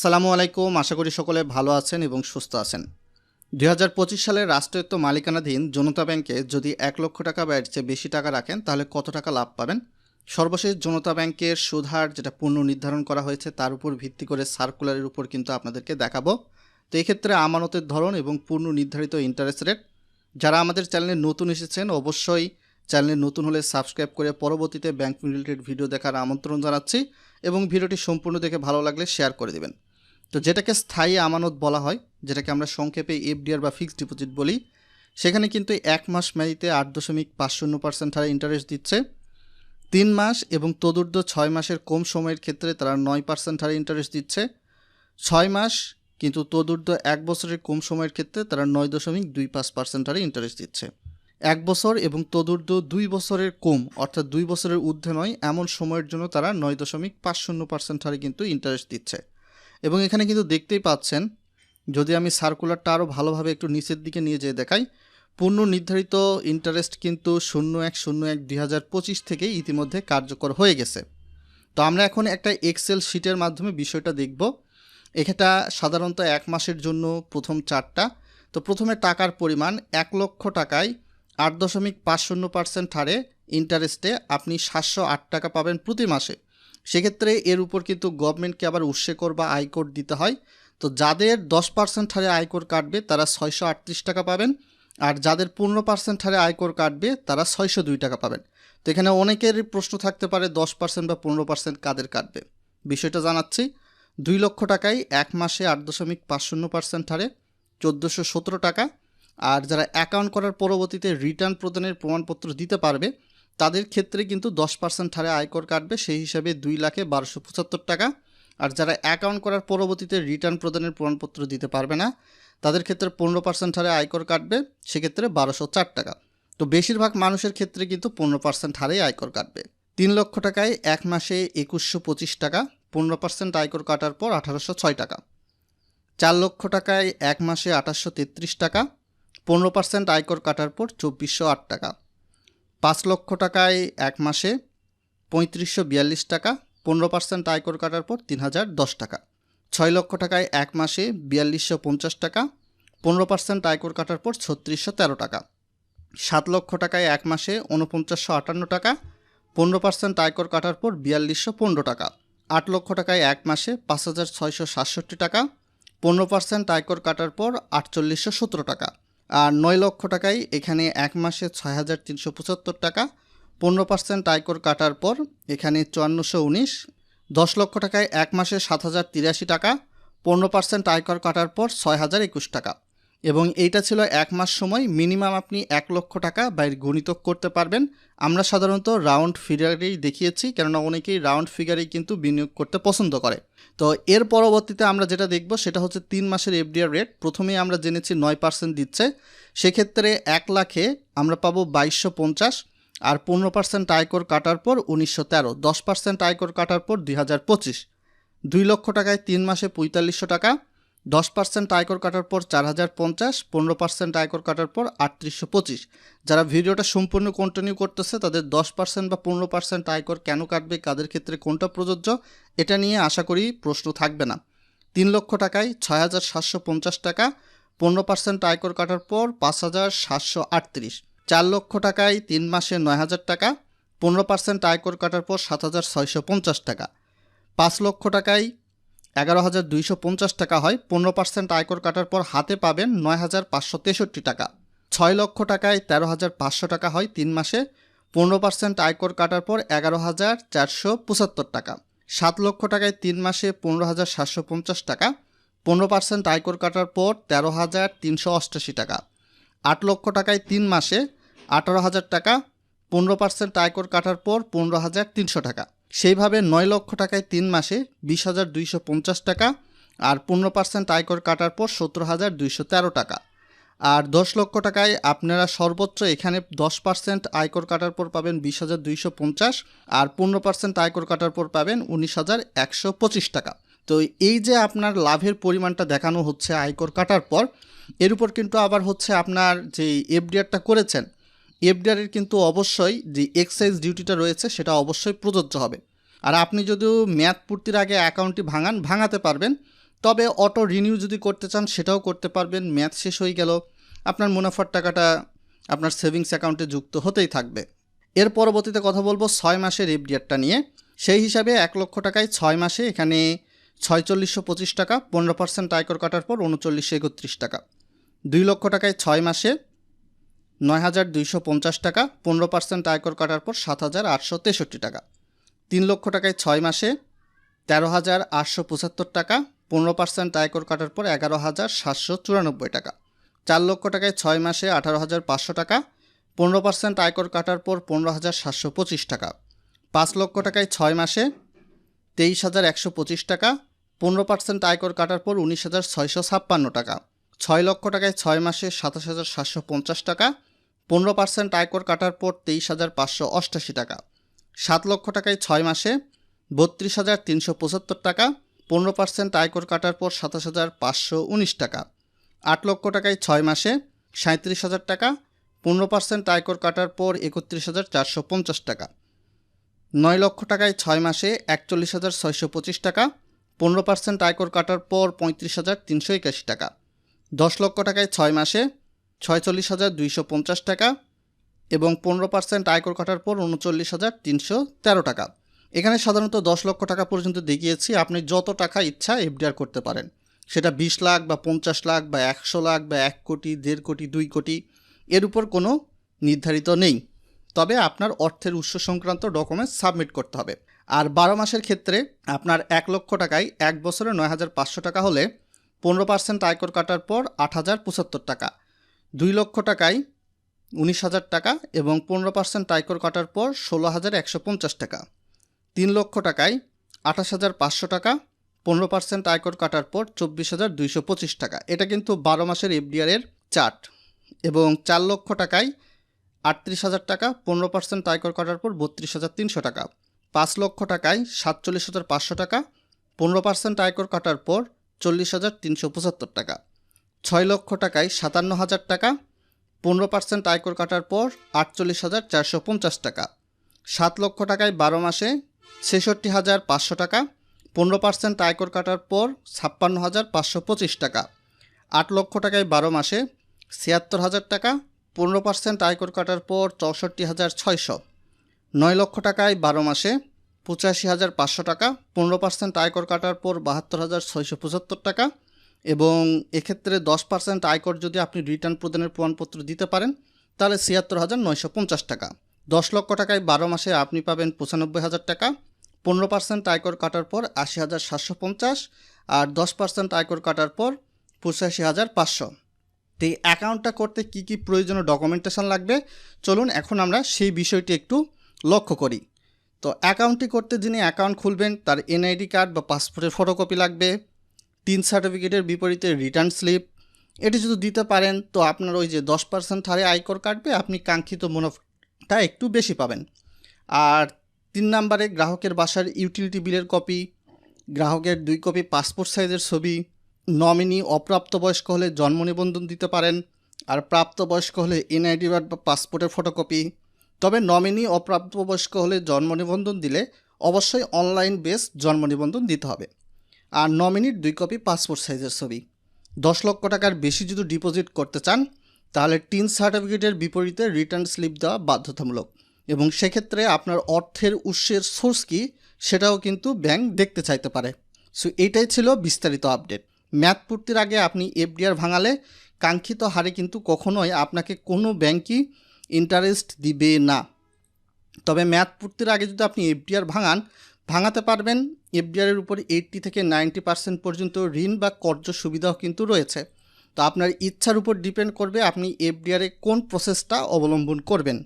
আসসালামু আলাইকুম। আশা করি সকলে ভালো আছেন এবং সুস্থ আছেন। দুই হাজার পঁচিশ সালে রাষ্ট্রায়ত্ত মালিকানাধীন জনতা ব্যাংকে যদি এক লক্ষ টাকা বা এর চেয়ে বেশি টাকা রাখেন, তাহলে কত টাকা লাভ পাবেন? সর্বশেষ জনতা ব্যাংকের সুদহার যেটা পূর্ণ নির্ধারণ করা হয়েছে, তার উপর ভিত্তি করে সার্কুলারের উপর কিন্তু আপনাদেরকে দেখাবো। তো এক্ষেত্রে আমানতের ধরন এবং পূর্ণ নির্ধারিত ইন্টারেস্ট রেট যারা আমাদের চ্যানেলে নতুন এসেছেন, অবশ্যই চ্যানেলে নতুন হলে সাবস্ক্রাইব করে পরবর্তীতে ব্যাংক রিলেটেড ভিডিও দেখার আমন্ত্রণ জানাচ্ছি এবং ভিডিওটি সম্পূর্ণ দেখে ভালো লাগলে শেয়ার করে দেবেন। তো যেটাকে স্থায়ী আমানত বলা হয়, যেটাকে আমরা সংক্ষেপে এফডিআর বা ফিক্সড ডিপোজিট বলি, সেখানে কিন্তু এক মাস মেয়াদিতে আট দশমিক পাঁচ শূন্য পার্সেন্ট হারে ইন্টারেস্ট দিচ্ছে। তিন মাস এবং তদুর্ধ ছয় মাসের কম সময়ের ক্ষেত্রে তারা নয় পার্সেন্ট হারে ইন্টারেস্ট দিচ্ছে। ছয় মাস কিন্তু তদুর্ধ এক বছরের কম সময়ের ক্ষেত্রে তারা নয় দশমিক দুই পাঁচ পার্সেন্ট হারে ইন্টারেস্ট দিচ্ছে। এক বছর এবং তদুর্ধ দুই বছরের কম, অর্থাৎ দুই বছরের ঊর্ধ্বে নয়, এমন সময়ের জন্য তারা নয় দশমিক পাঁচ শূন্য পার্সেন্ট হারে কিন্তু ইন্টারেস্ট দিচ্ছে। এবং এখানে কিন্তু দেখতেই পাচ্ছেন, যদি আমি সার্কুলারটা আরও ভালোভাবে একটু নিচের দিকে নিয়ে যেয়ে দেখাই, পূর্ণ নির্ধারিত ইন্টারেস্ট কিন্তু শূন্য এক শূন্য এক দুই হাজার পঁচিশ থেকে ইতিমধ্যে কার্যকর হয়ে গেছে। তো আমরা এখন একটা এক্সেল শিটের মাধ্যমে বিষয়টা দেখব। এখানটা সাধারণত এক মাসের জন্য প্রথম চারটা। তো প্রথমে টাকার পরিমাণ এক লক্ষ টাকায় আট দশমিক পাঁচ শূন্য পার্সেন্ট হারে ইন্টারেস্টে আপনি সাতশো আট টাকা পাবেন প্রতি মাসে। সেক্ষেত্রে এর উপর কিন্তু গভর্নমেন্টকে আবার উৎসেকর বা আয়কর দিতে হয়। তো যাদের দশ পার্সেন্ট হারে আয়কর কাটবে, তারা ছয়শো আটত্রিশ টাকা পাবেন। আর যাদের পনেরো পার্সেন্ট হারে আয়কর কাটবে, তারা ছয়শো দুই টাকা পাবেন। তো এখানে অনেকের প্রশ্ন থাকতে পারে, দশ পার্সেন্ট বা পনেরো পার্সেন্ট কাদের কাটবে? বিষয়টা জানাচ্ছি, দুই লক্ষ টাকায় এক মাসে আট দশমিক পাঁচ শূন্য পার্সেন্ট হারে চোদ্দোশো সতেরো টাকা। আর যারা অ্যাকাউন্ট করার পরবর্তীতে রিটার্ন প্রদানের প্রমাণপত্র দিতে পারবে তাদের ক্ষেত্রে কিন্তু দশ পার্সেন্ট হারে আয়কর কাটবে, সেই হিসাবে দুই লাখে বারোশো পঁচাত্তর টাকা। আর যারা অ্যাকাউন্ট করার পরবর্তীতে রিটার্ন প্রদানের প্রমাণপত্র দিতে পারবে না, তাদের ক্ষেত্রে পনেরো পার্সেন্ট হারে আয়কর কাটবে, সেক্ষেত্রে বারোশো চার টাকা। তো বেশিরভাগ মানুষের ক্ষেত্রে কিন্তু পনেরো পার্সেন্ট হারেই আয়কর কাটবে। তিন লক্ষ টাকায় এক মাসে একুশশো পঁচিশ টাকা, পনেরো পার্সেন্ট আয়কর কাটার পর আঠারোশো ছয় টাকা। চার লক্ষ টাকায় এক মাসে আঠাশশো তেত্রিশ টাকা, পনেরো পার্সেন্ট আয়কর কাটার পর চব্বিশশো আট টাকা। পাঁচ লক্ষ টাকায় এক মাসে পঁয়ত্রিশশো বিয়াল্লিশ টাকা, পনেরো পার্সেন্ট আয়কর কাটার পর তিন হাজার দশ টাকা। ছয় লক্ষ টাকায় এক মাসে বিয়াল্লিশশো পঞ্চাশ টাকা, পনেরো পার্সেন্ট আয়কর কাটার পর ছত্রিশশো তেরো টাকা। সাত লক্ষ টাকায় এক মাসে উনপঞ্চাশশো আটান্ন টাকা, পনেরো পার্সেন্ট আয়কর কাটার পর বিয়াল্লিশশো পনেরো টাকা। আট লক্ষ টাকায় এক মাসে পাঁচ হাজার ছয়শো সাতষট্টি টাকা, পনেরো পার্সেন্ট আয়কর কাটার পর আটচল্লিশশো সতেরো টাকা। আর নয় লক্ষ টাকায় এখানে এক মাসে ছয় হাজার তিনশো পঁচাত্তর টাকা। পনেরো পার্সেন্ট আয়কর কাটার পর এখানে চুয়ান্নশো উনিশ। দশ লক্ষ টাকায় এক মাসে সাত হাজার তিরাশি টাকা। পনেরো পার্সেন্ট আয়কর কাটার পর ছয় হাজার একুশ টাকা। এবং এইটা ছিল এক মাস সময়। মিনিমাম আপনি এক লক্ষ টাকা বাইর গণিতক করতে পারবেন। আমরা সাধারণত রাউন্ড ফিগারেই দেখিয়েছি, কেননা অনেকেই রাউন্ড ফিগারেই কিন্তু বিনিয়োগ করতে পছন্দ করে। তো এর পরবর্তীতে আমরা যেটা দেখব, সেটা হচ্ছে তিন মাসের এফডিআর রেট। প্রথমেই আমরা জেনেছি নয় পার্সেন্ট দিচ্ছে। সেক্ষেত্রে এক লাখে আমরা পাবো বাইশশো পঞ্চাশ আর পনেরো পার্সেন্ট আয়কর কাটার পর উনিশশো তেরো, দশ পার্সেন্ট আয়কর কাটার পর দুই হাজার পঁচিশ। দুই লক্ষ টাকায় তিন মাসে পঁয়তাল্লিশশো টাকা। দশ পার্সেন্ট আয়কর কাটার পর চার হাজার পঞ্চাশ, পনেরো পার্সেন্ট আয়কর কাটার পর আটত্রিশশো পঁচিশ। যারা ভিডিওটা সম্পূর্ণ কন্টিনিউ করতেছে, তাদের দশ পার্সেন্ট বা পনেরো পার্সেন্ট আয়কর কেন কাটবে, কাদের ক্ষেত্রে কোনটা প্রযোজ্য, এটা নিয়ে আশা করি প্রশ্ন থাকবে না। তিন লক্ষ টাকায় ছয় হাজার সাতশো পঞ্চাশ টাকা, পনেরো পার্সেন্ট আয়কর কাটার পর পাঁচ হাজার সাতশো আটত্রিশ। চার লক্ষ টাকায় তিন মাসে নয় হাজার টাকা, পনেরো পার্সেন্ট আয়কর কাটার পর সাত হাজার ছয়শো পঞ্চাশ টাকা। পাঁচ লক্ষ টাকায় এগারো হাজার দুইশো পঞ্চাশ টাকা হয়, পনেরো পার্সেন্ট আয়কর কাটার পর হাতে পাবেন নয় হাজার পাঁচশো তেষট্টি টাকা। ছয় লক্ষ টাকায় তেরো হাজার পাঁচশো টাকা হয় তিন মাসে, পনেরো পার্সেন্ট আয়কর কাটার পর এগারো হাজার চারশো পঁচাত্তর টাকা। সাত লক্ষ টাকায় তিন মাসে পনেরো হাজার সাতশো পঞ্চাশ টাকা, পনেরো পার্সেন্ট আয়কর কাটার পর তেরো হাজার তিনশো অষ্টাশি টাকা। আট লক্ষ টাকায় তিন মাসে আঠারো হাজার টাকা, পনেরো পার্সেন্ট আয়কর কাটার পর পনেরো হাজার তিনশো টাকা। সেইভাবে নয় লক্ষ টাকায় তিন মাসে বিশ হাজার দুইশো পঞ্চাশ টাকা আর পনেরো পার্সেন্ট আয়কর কাটার পর সতেরো হাজার দুইশো তেরো টাকা। আর দশ লক্ষ টাকায় আপনারা সর্বোচ্চ এখানে দশ পার্সেন্ট আয়কর কাটার পর পাবেন বিশ হাজার দুইশো পঞ্চাশ আর পনেরো পার্সেন্ট আয়কর কাটার পর পাবেন উনিশ হাজার একশো পঁচিশ টাকা। তো এই যে আপনার লাভের পরিমাণটা দেখানো হচ্ছে আয়কর কাটার পর, এর উপর কিন্তু আবার হচ্ছে আপনার যে এফডিআরটা করেছেন এফডিআরের কিন্তু অবশ্যই যে এক্সাইজ ডিউটিটা রয়েছে, সেটা অবশ্যই প্রযোজ্য হবে। আর আপনি যদিও মেয়াদ পূর্তির আগে অ্যাকাউন্টটি ভাঙান, ভাঙাতে পারবেন, তবে অটো রিনিউ যদি করতে চান, সেটাও করতে পারবেন ম্যাথ শেষ হয়ে গেল, আপনার মুনাফার টাকাটা আপনার সেভিংস অ্যাকাউন্টে যুক্ত হতেই থাকবে। এর পরবর্তীতে কথা বলব ছয় মাসের এফডিআরটা নিয়ে। সেই হিসাবে এক লক্ষ টাকায় ছয় মাসে এখানে ছয়চল্লিশশো পঁচিশ টাকা, পনেরো পার্সেন্ট আয়কর কাটার পর উনচল্লিশশো একত্রিশ টাকা। দুই লক্ষ টাকায় ছয় মাসে নয় হাজার দুইশো পঞ্চাশ টাকা, পনেরো পার্সেন্ট আয়কর কাটার পর সাত হাজার আটশো তেষট্টি টাকা। তিন লক্ষ টাকায় ছয় মাসে তেরো হাজার আটশো পঁচাত্তর টাকা, পনেরো পার্সেন্ট আয়কর কাটার পর এগারো হাজার সাতশো চুরানব্বই টাকা। চার লক্ষ টাকায় ছয় মাসে আঠারো হাজার পাঁচশো টাকা, পনেরো পার্সেন্ট আয়কর কাটার পর পনেরো হাজার সাতশো পঁচিশ টাকা। পাঁচ লক্ষ টাকায় ছয় মাসে তেইশ হাজার একশো পঁচিশ টাকা, পনেরো পার্সেন্ট আয়কর কাটার পর উনিশ হাজার ছয়শো ছাপ্পান্ন টাকা। ছয় লক্ষ টাকায় ছয় মাসে সাতাশ হাজার সাতশো পঞ্চাশ টাকা পনেরো পার্সেন্ট আয়কর কাটার পর তেইশ হাজার পাঁচশো অষ্টাশি টাকা। সাত লক্ষ টাকায় ছয় মাসে বত্রিশ হাজার তিনশো পঁচাত্তর টাকা, পনেরো পার্সেন্ট আয়কর কাটার পর সাতাশ হাজার পাঁচশো উনিশ টাকা। আট লক্ষ টাকায় ছয় মাসে সাঁত্রিশ হাজার টাকা, পনেরো পার্সেন্ট আয়কর কাটার পর একত্রিশ হাজার চারশো পঞ্চাশ টাকা। নয় লক্ষ টাকায় ছয় মাসে একচল্লিশ হাজার ছয়শো পঁচিশ টাকা, পনেরো পার্সেন্ট আয়কর কাটার পর পঁয়ত্রিশ হাজার তিনশো একাশি টাকা। দশ লক্ষ টাকায় ছয় মাসে ছয়চল্লিশ হাজার দুইশো পঞ্চাশ টাকা এবং পনেরো পার্সেন্ট আয়কর কাটার পর উনচল্লিশ হাজার তিনশো তেরো টাকা। এখানে সাধারণত দশ লক্ষ টাকা পর্যন্ত দেখিয়েছি। আপনি যত টাকা ইচ্ছা এফডিআর করতে পারেন। সেটা বিশ লাখ বা পঞ্চাশ লাখ বা একশো লাখ বা এক কোটি, দেড় কোটি, দুই কোটি, এর উপর কোনো নির্ধারিত নেই। তবে আপনার অর্থের উৎস সংক্রান্ত ডকুমেন্টস সাবমিট করতে হবে। আর বারো মাসের ক্ষেত্রে আপনার এক লক্ষ টাকায় এক বছরে নয় হাজার পাঁচশো টাকা হলে পনেরো পার্সেন্ট আয়কর কাটার পর আট হাজার পঁচাত্তর টাকা। দুই লক্ষ টাকায় উনিশ হাজার টাকা এবং পনেরো পার্সেন্ট আয়কর কাটার পর ষোলো হাজার একশো পঞ্চাশ টাকা। তিন লক্ষ টাকায় আঠাশ হাজার পাঁচশো টাকা, পনেরো পার্সেন্ট আয়কর কাটার পর চব্বিশ হাজার দুইশো পঁচিশ টাকা। এটা কিন্তু বারো মাসের এফডিআরের চার্ট। এবং চার লক্ষ টাকায় আটত্রিশ হাজার টাকা, পনেরো পার্সেন্ট আয়কর কাটার পর বত্রিশ হাজার তিনশো টাকা। পাঁচ লক্ষ টাকায় সাতচল্লিশ হাজার পাঁচশো টাকা, পনেরো পার্সেন্ট আয়কর কাটার পর চল্লিশ হাজার তিনশো পঁচাত্তর টাকা। ছয় লক্ষ টাকায় সাতান্ন হাজার টাকা, পনেরো পার্সেন্ট আয়কর কাটার পর আটচল্লিশ হাজার চারশো পঞ্চাশ টাকা। সাত লক্ষ টাকায় বারো মাসে ছেষট্টি হাজার পাঁচশো টাকা, পনেরো পার্সেন্ট আয়কর কাটার পর ছাপ্পান্ন হাজার পাঁচশো পঁচিশ টাকা। আট লক্ষ টাকায় বারো মাসে ছিয়াত্তর হাজার টাকা, পনেরো পার্সেন্ট আয়কর কাটার পর চৌষট্টি হাজার ছয়শো। নয় লক্ষ টাকায় বারো মাসে পঁচাশি হাজার পাঁচশো টাকা, পনেরো পার্সেন্ট আয়কর কাটার পর বাহাত্তর হাজার ছয়শো পঁচাত্তর টাকা এবং এক্ষেত্রে দশ পার্সেন্ট আয়কর যদি আপনি রিটার্ন প্রদানের প্রমাণপত্র দিতে পারেন, তাহলে ছিয়াত্তর হাজার নয়শো পঞ্চাশ টাকা। দশ লক্ষ টাকায় বারো মাসে আপনি পাবেন পঁচানব্বই হাজার টাকা। পনেরো পার্সেন্ট আয়কর কাটার পর আশি হাজার সাতশো পঞ্চাশ আর দশ পার্সেন্ট আয়কর কাটার পর পঁচাশি হাজার পাঁচশো। তো এই অ্যাকাউন্টটা করতে কি কি প্রয়োজনীয় ডকুমেন্টেশন লাগবে? চলুন এখন আমরা সেই বিষয়টি একটু লক্ষ্য করি। তো অ্যাকাউন্টটি করতে যিনি অ্যাকাউন্ট খুলবেন, তার এনআইডি কার্ড বা পাসপোর্টের ফটোকপি লাগবে। তিন সার্টিফিকেটের বিপরীতে রিটার্ন স্লিপ এটি যদি দিতে পারেন, তো আপনার ওই যে দশ পার্সেন্ট হারে আয়কর কাটবে, আপনি কাঙ্ক্ষিত মুনাফাটা একটু বেশি পাবেন। আর তিন নম্বরে গ্রাহকের বাসার ইউটিলিটি বিলের কপি গ্রাহকের দুই কপি পাসপোর্ট সাইজের ছবি। নমিনি অপ্রাপ্তবয়স্ক হলে জন্ম নিবন্ধন দিতে পারেন। আর প্রাপ্তবয়স্ক হলে এনআইডি কার্ড বা পাসপোর্টের ফটোকপি তবে নমিনি অপ্রাপ্তবয়স্ক হলে জন্ম নিবন্ধন দিলে অবশ্যই অনলাইন বেস জন্ম নিবন্ধন দিতে হবে। আর ন মিনিট দুই কপি পাসপোর্ট সাইজের ছবি। দশ লক্ষ টাকার বেশি যদি ডিপোজিট করতে চান, তাহলে টিন সার্টিফিকেটের বিপরীতে রিটার্ন স্লিপ দেওয়া বাধ্যতামূলক। এবং সেক্ষেত্রে আপনার অর্থের উৎসের সোর্স কি, সেটাও কিন্তু ব্যাংক দেখতে চাইতে পারে। সো এইটাই ছিল বিস্তারিত আপডেট। ম্যাথ পূর্তির আগে আপনি এফডিআর ভাঙালে কাঙ্ক্ষিত হারে কিন্তু কখনোই আপনাকে কোনো ব্যাংকই ইন্টারেস্ট দিবে না। তবে ম্যাথ পূর্তির আগে যদি আপনি এফডিআর ভাঙান ভাঙাতে পারবেন। এফডিআরের উপর এইট্টি থেকে নাইনটি পার্সেন্ট পর্যন্ত ঋণ বা কর্য সুবিধাও কিন্তু রয়েছে। তো আপনার ইচ্ছার উপর ডিপেন্ড করবে আপনি এফডিআরে কোন প্রসেসটা অবলম্বন করবেন।